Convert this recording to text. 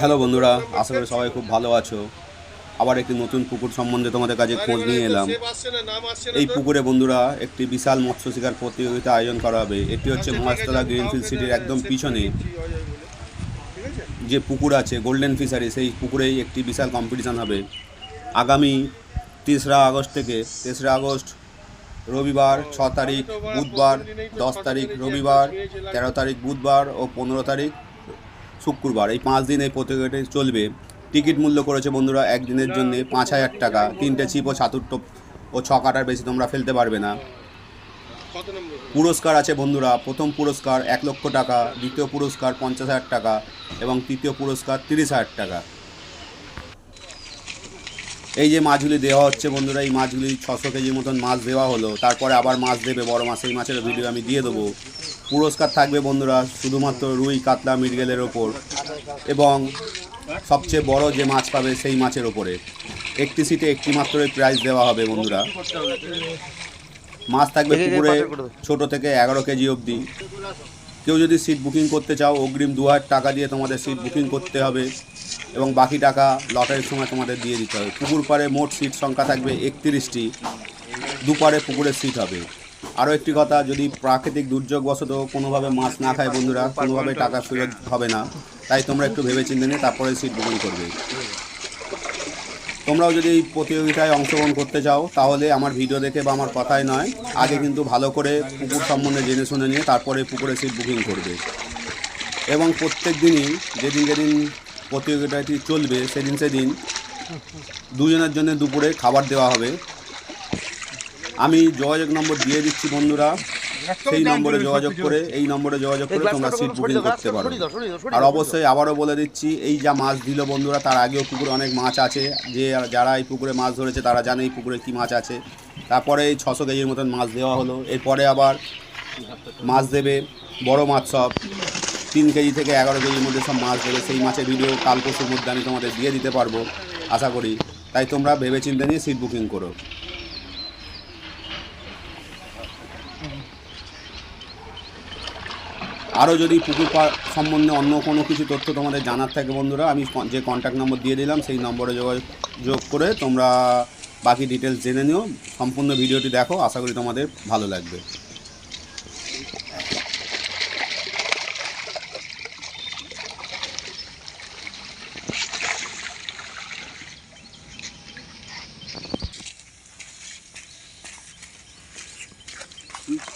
Hello বন্ধুরা, আশা করি সবাই খুব ভালো আছো। আবার একটি নতুন পুকুর সম্বন্ধে তোমাদের কাছে খোঁজ নিয়ে এলাম। এই পুকুরে বন্ধুরা, একটি বিশাল মৎস্য শিকার প্রতিযোগিতা আয়োজন করা হবে। এটি হচ্ছে মহাস্তলা গ্রিনফিল্ড সিটির একদম পিছনে করে দিচ্ছি, হয়ে যাবে বলে। ঠিক আছে যে পুকুর আছে গোল্ডেন ফিশারি সেই পুকুরেই একটি বিশাল কম্পিটিশান হবে। আগামী তেসরা আগস্ট থেকে, তেসরা আগস্ট রবিবার ছ তারিখ বুধবার, দশ তারিখ রবিবার, তেরো তারিখ বুধবার ও পনেরো তারিখ শুক্রবার। এই পাঁচ দিন এই প্রতিযোগিতাটি চলবে। টিকিট মূল্য করেছে বন্ধুরা একদিনের জন্য পাঁচ হাজার টাকা। তিনটে ছিপ ও ছাতুর টোপ ও ছ কাটার বেশি তোমরা ফেলতে পারবে না। পুরস্কার আছে বন্ধুরা, প্রথম পুরস্কার এক লক্ষ টাকা, দ্বিতীয় পুরস্কার পঞ্চাশ হাজার টাকা এবং তৃতীয় পুরস্কার তিরিশ হাজার টাকা। এই যে মাছগুলি দেওয়া হচ্ছে বন্ধুরা, এই মাছগুলি ছশো কেজির মতন মাছ দেওয়া হলো। তারপরে আবার মাছ দেবে, বড় মাছ, এই মাছের ভিডিও আমি দিয়ে দেবো। পুরস্কার থাকবে বন্ধুরা শুধুমাত্র রুই, কাতলা, মৃগেলের ওপর এবং সবচেয়ে বড় যে মাছ পাবে সেই মাছের ওপরে। একটি সিটে একটি মাত্রই প্রাইজ দেওয়া হবে বন্ধুরা। মাছ থাকবে পুকুরে ছোট থেকে এগারো কেজি অবধি। কেউ যদি সিট বুকিং করতে চাও অগ্রিম দু হাজার টাকা দিয়ে তোমাদের সিট বুকিং করতে হবে এবং বাকি টাকা লটারির সময় তোমাদের দিয়ে দিতে হবে। পুকুর পাড়ে মোট সিট সংখ্যা থাকবে একত্রিশটি। দুপারে পুকুরের সিট হবে। আরও একটি কথা যদি প্রাকৃতিক দুর্যোগবশত কোনোভাবে মাছ না খায় বন্ধুরা কোনোভাবে টাকা ফেরত হবে না তাই তোমরা একটু ভেবে চিন্তে নিয়ে তারপরে সিট বুকিং করবে। তোমরাও যদি এই প্রতিযোগিতায় অংশগ্রহণ করতে চাও, তাহলে আমার ভিডিও দেখে বা আমার কথাই নয়। আগে কিন্তু ভালো করে পুকুর সম্বন্ধে জেনে শুনে নিয়ে তারপরে পুকুরে সিট বুকিং করবে। এবং প্রত্যেক দিনই যেদিন যেদিন প্রতিযোগিতাটি চলবে, সেদিন সেদিন দুজনের জন্য দুপুরে খাবার দেওয়া হবে। আমি যোগাযোগ নম্বর দিয়ে দিচ্ছি বন্ধুরা। সেই নম্বরে যোগাযোগ করে এই নম্বরে যোগাযোগ করে তোমরা সিট বুকিং করতে পারো। আর অবশ্যই আবারও বলে দিচ্ছি এই যা মাছ দিল বন্ধুরা তার আগেও পুকুরে অনেক মাছ আছে। যে যারা এই পুকুরে মাছ ধরেছে তারা জানে এই পুকুরে কী মাছ আছে। তারপরে এই ছশো কেজির মতন মাছ দেওয়া হলো। এরপরে আবার মাছ দেবে বড় মাছ সব। তিন কেজি থেকে এগারো কেজির মধ্যে সব মাছ দেবে। সেই মাছের ভিডিও কাল পরশুর মধ্যে আমি তোমাদের দিয়ে দিতে পারব আশা করি। তাই তোমরা ভেবে চিন্তে নিয়ে সিট বুকিং করো। আরও যদি পুকুর পা সম্বন্ধে অন্য কোনো কিছু তথ্য তোমাদের জানার থাকে বন্ধুরা, আমি যে কন্ট্যাক্ট নম্বর দিয়ে দিলাম, সেই নম্বরে যোগাযোগ করে তোমরা বাকি ডিটেলস জেনে নিও সম্পূর্ণ ভিডিওটি দেখো, আশা করি তোমাদের ভালো লাগবে Oops.